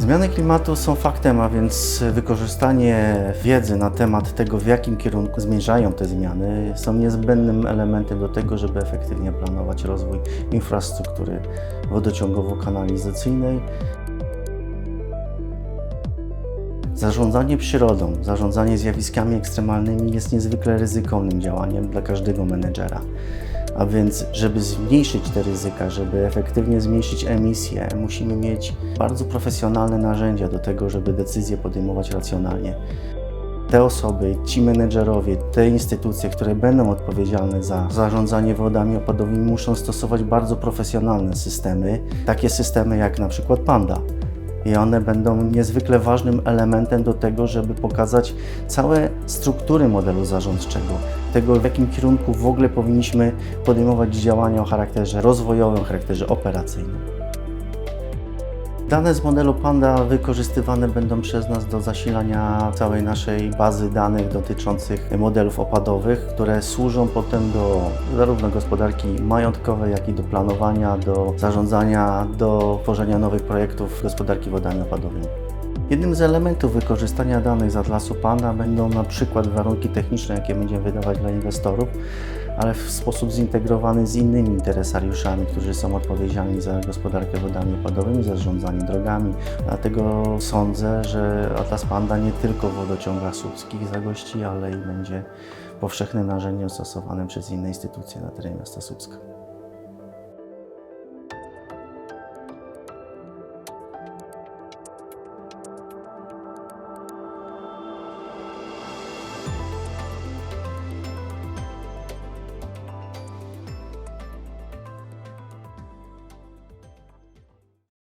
Zmiany klimatu są faktem, a więc wykorzystanie wiedzy na temat tego, w jakim kierunku zmierzają te zmiany, są niezbędnym elementem do tego, żeby efektywnie planować rozwój infrastruktury wodociągowo-kanalizacyjnej. Zarządzanie przyrodą, zarządzanie zjawiskami ekstremalnymi jest niezwykle ryzykownym działaniem dla każdego menedżera. A więc, żeby zmniejszyć te ryzyka, żeby efektywnie zmniejszyć emisję, musimy mieć bardzo profesjonalne narzędzia do tego, żeby decyzje podejmować racjonalnie. Te osoby, ci menedżerowie, te instytucje, które będą odpowiedzialne za zarządzanie wodami opadowymi, muszą stosować bardzo profesjonalne systemy, takie systemy jak na przykład Panda. I one będą niezwykle ważnym elementem do tego, żeby pokazać całe struktury modelu zarządczego, tego w jakim kierunku w ogóle powinniśmy podejmować działania o charakterze rozwojowym, charakterze operacyjnym. Dane z modelu Panda wykorzystywane będą przez nas do zasilania całej naszej bazy danych dotyczących modelów opadowych, które służą potem do zarówno gospodarki majątkowej, jak i do planowania, do zarządzania, do tworzenia nowych projektów gospodarki wodami opadowymi. Jednym z elementów wykorzystania danych z Atlasu Panda będą na przykład warunki techniczne, jakie będziemy wydawać dla inwestorów, ale w sposób zintegrowany z innymi interesariuszami, którzy są odpowiedzialni za gospodarkę wodami opadowymi, za zarządzanie drogami. Dlatego sądzę, że Atlas Panda nie tylko w wodociągach słupskich zagości, ale i będzie powszechnym narzędziem stosowanym przez inne instytucje na terenie miasta Słupska.